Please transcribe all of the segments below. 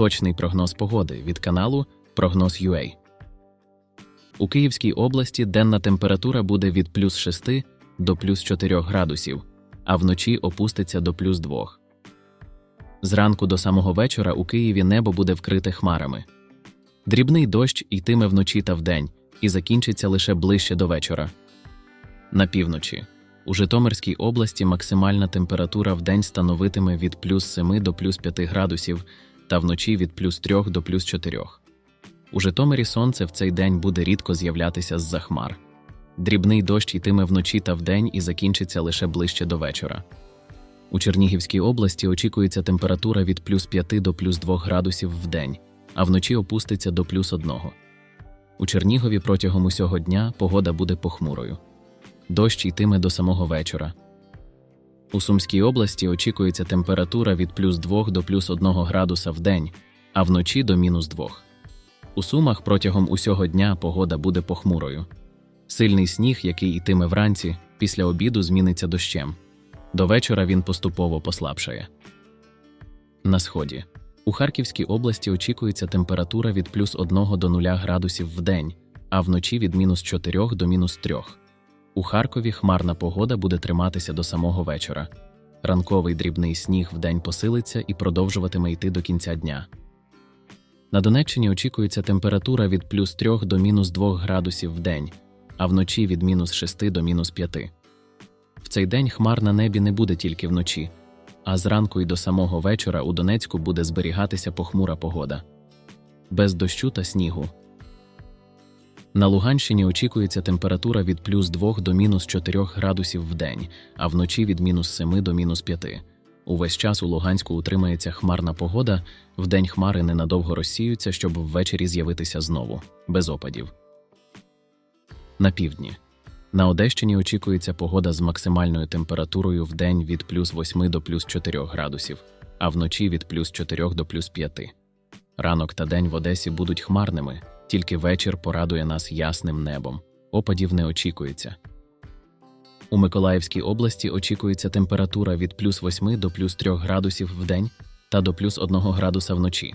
Точний прогноз погоди від каналу Прогноз UA. У Київській області денна температура буде від плюс 6 до плюс 4 градусів, а вночі опуститься до плюс 2. Зранку до самого вечора у Києві небо буде вкрите хмарами. Дрібний дощ йтиме вночі та вдень і закінчиться лише ближче до вечора. На півночі. У Житомирській області максимальна температура в день становитиме від плюс 7 до плюс 5 градусів та вночі від плюс 3 до плюс 4. У Житомирі сонце в цей день буде рідко з'являтися з-за хмар. Дрібний дощ йтиме вночі та вдень і закінчиться лише ближче до вечора. У Чернігівській області очікується температура від плюс 5 до плюс 2 градусів в день, а вночі опуститься до плюс 1. У Чернігові протягом усього дня погода буде похмурою. Дощ йтиме до самого вечора. У Сумській області очікується температура від плюс 2 до плюс 1 градуса в день, а вночі до мінус 2. У Сумах протягом усього дня погода буде похмурою. Сильний сніг, який йтиме вранці, після обіду зміниться дощем. До вечора він поступово послабшає. На сході. У Харківській області очікується температура від плюс 1 до 0 градусів в день, а вночі від мінус 4 до мінус 3. У Харкові хмарна погода буде триматися до самого вечора. Ранковий дрібний сніг вдень посилиться і продовжуватиме йти до кінця дня. На Донеччині очікується температура від плюс 3 до мінус 2 градусів в день, а вночі від мінус 6 до мінус 5. В цей день хмар на небі не буде тільки вночі, а зранку і до самого вечора у Донецьку буде зберігатися похмура погода. Без дощу та снігу. На Луганщині очікується температура від плюс 2 до мінус 4 градусів в день, а вночі від мінус 7 до мінус 5. Увесь час у Луганську утримається хмарна погода, вдень хмари ненадовго розсіються, щоб ввечері з'явитися знову, без опадів. На півдні. На Одещині очікується погода з максимальною температурою в день від плюс 8 до плюс 4 градусів, а вночі від плюс 4 до плюс 5. Ранок та день в Одесі будуть хмарними, тільки вечір порадує нас ясним небом. Опадів не очікується. У Миколаївській області очікується температура від плюс 8 до плюс 3 градусів в день та до плюс 1 градуса вночі.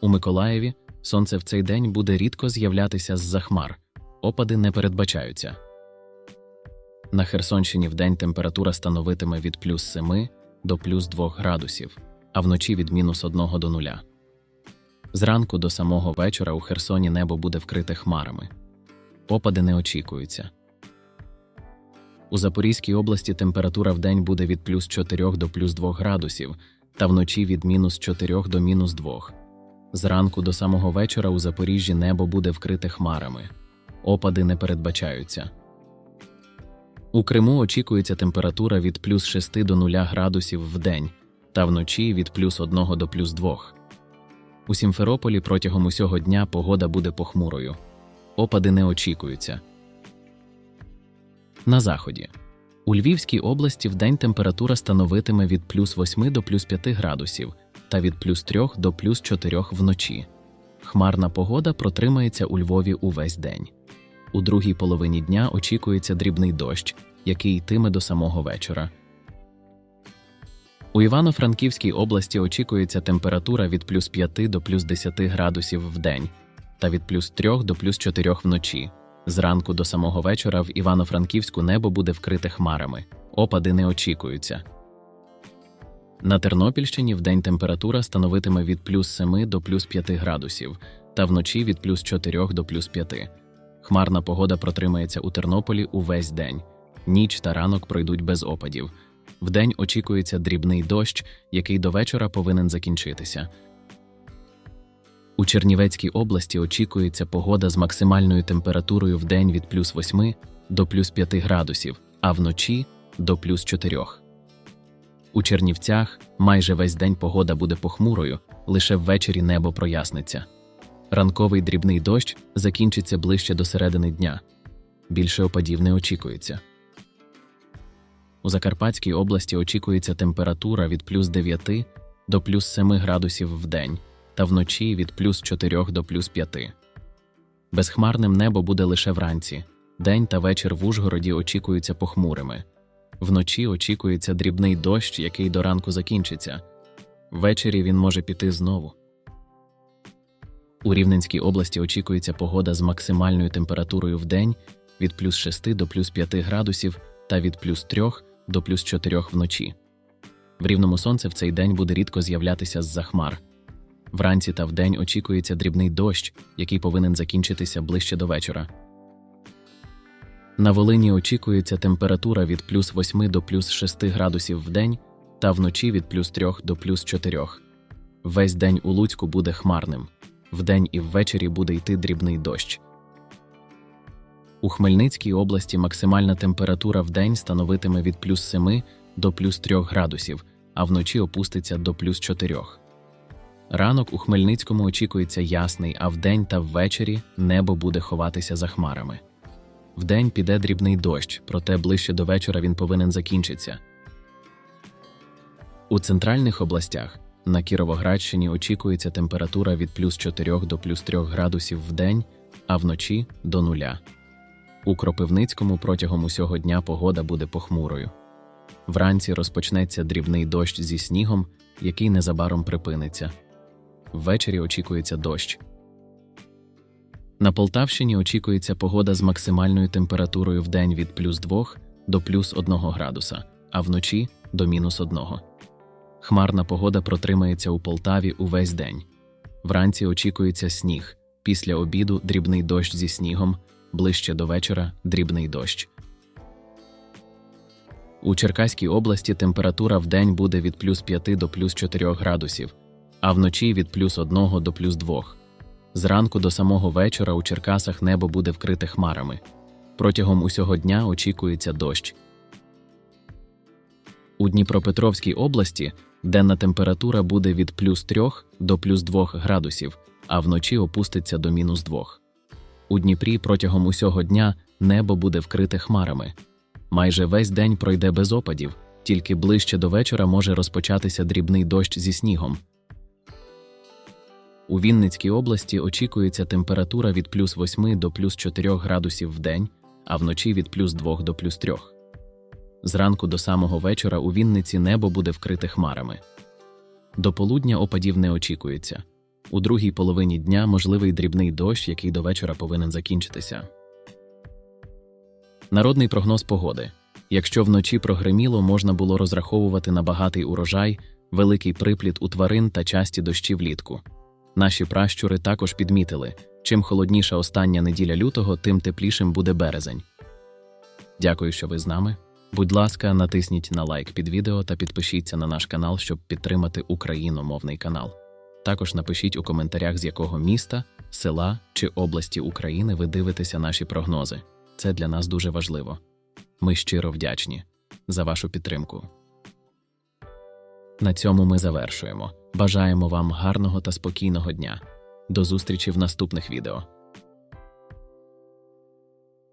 У Миколаєві сонце в цей день буде рідко з'являтися з-за хмар. Опади не передбачаються. На Херсонщині вдень температура становитиме від плюс 7 до плюс 2 градусів, а вночі від мінус 1 до 0. Зранку до самого вечора у Херсоні небо буде вкрите хмарами. Опади не очікуються. У Запорізькій області температура вдень буде від плюс 4 до плюс 2 градусів, та вночі від мінус 4 до мінус 2. Зранку до самого вечора у Запоріжжі небо буде вкрите хмарами. Опади не передбачаються. У Криму очікується температура від плюс 6 до 0 градусів в день, та вночі від плюс 1 до плюс 2. У Сімферополі протягом усього дня погода буде похмурою. Опади не очікуються. На заході. У Львівській області вдень температура становитиме від плюс 8 до плюс 5 градусів та від плюс 3 до плюс 4 вночі. Хмарна погода протримається у Львові увесь день. У другій половині дня очікується дрібний дощ, який йтиме до самого вечора. У Івано-Франківській області очікується температура від плюс 5 до плюс 10 градусів в день та від плюс 3 до плюс 4 вночі. Зранку до самого вечора в Івано-Франківську небо буде вкрите хмарами, опади не очікуються. На Тернопільщині вдень температура становитиме від плюс 7 до плюс 5 градусів, та вночі від плюс 4 до плюс 5. Хмарна погода протримається у Тернополі увесь день. Ніч та ранок пройдуть без опадів. Вдень очікується дрібний дощ, який до вечора повинен закінчитися. У Чернівецькій області очікується погода з максимальною температурою в день від плюс 8 до плюс 5 градусів, а вночі до плюс 4. У Чернівцях майже весь день погода буде похмурою, лише ввечері небо проясниться. Ранковий дрібний дощ закінчиться ближче до середини дня. Більше опадів не очікується. У Закарпатській області очікується температура від плюс 9 до плюс 7 градусів в день та вночі від плюс 4 до плюс 5. Безхмарним небо буде лише вранці. День та вечір в Ужгороді очікуються похмурими. Вночі очікується дрібний дощ, який до ранку закінчиться. Ввечері він може піти знову. У Рівненській області очікується погода з максимальною температурою в день від плюс 6 до плюс 5 градусів та від плюс 3 до плюс 4 вночі. В рівному сонце в цей день буде рідко з'являтися з-за хмар. Вранці та вдень очікується дрібний дощ, який повинен закінчитися ближче до вечора. На Волині очікується температура від плюс 8 до плюс 6 градусів в день та вночі від плюс 3 до плюс 4. Весь день у Луцьку буде хмарним. Вдень і ввечері буде йти дрібний дощ. У Хмельницькій області максимальна температура в день становитиме від плюс 7 до плюс 3 градусів, а вночі опуститься до плюс 4. Ранок у Хмельницькому очікується ясний, а вдень та ввечері небо буде ховатися за хмарами. Вдень піде дрібний дощ, проте ближче до вечора він повинен закінчитися. У центральних областях на Кіровоградщині очікується температура від плюс 4 до плюс 3 градусів в день, а вночі до нуля. У Кропивницькому протягом усього дня погода буде похмурою. Вранці розпочнеться дрібний дощ зі снігом, який незабаром припиниться. Ввечері очікується дощ. На Полтавщині очікується погода з максимальною температурою в день від плюс 2 до плюс 1 градуса, а вночі до мінус 1. Хмарна погода протримається у Полтаві увесь день. Вранці очікується сніг, після обіду дрібний дощ зі снігом, ближче до вечора дрібний дощ. У Черкаській області температура в день буде від плюс 5 до плюс 4 градусів, а вночі від плюс 1 до плюс 2. Зранку до самого вечора у Черкасах небо буде вкрите хмарами. Протягом усього дня очікується дощ. У Дніпропетровській області денна температура буде від плюс 3 до плюс 2 градусів, а вночі опуститься до мінус 2. У Дніпрі протягом усього дня небо буде вкрите хмарами. Майже весь день пройде без опадів, тільки ближче до вечора може розпочатися дрібний дощ зі снігом. У Вінницькій області очікується температура від плюс 8 до плюс 4 градусів в день, а вночі від плюс 2 до плюс 3. Зранку до самого вечора у Вінниці небо буде вкрите хмарами. До полудня опадів не очікується. У другій половині дня можливий дрібний дощ, який до вечора повинен закінчитися. Народний прогноз погоди. Якщо вночі прогреміло, можна було розраховувати на багатий урожай, великий припліт у тварин та часті дощі влітку. Наші пращури також підмітили чим холодніша остання неділя лютого, тим теплішим буде березень. Дякую, що ви з нами. Будь ласка, натисніть на лайк під відео та підпишіться на наш канал, щоб підтримати україномовний канал. Також напишіть у коментарях, з якого міста, села чи області України ви дивитеся наші прогнози. Це для нас дуже важливо. Ми щиро вдячні за вашу підтримку. На цьому ми завершуємо. Бажаємо вам гарного та спокійного дня. До зустрічі в наступних відео.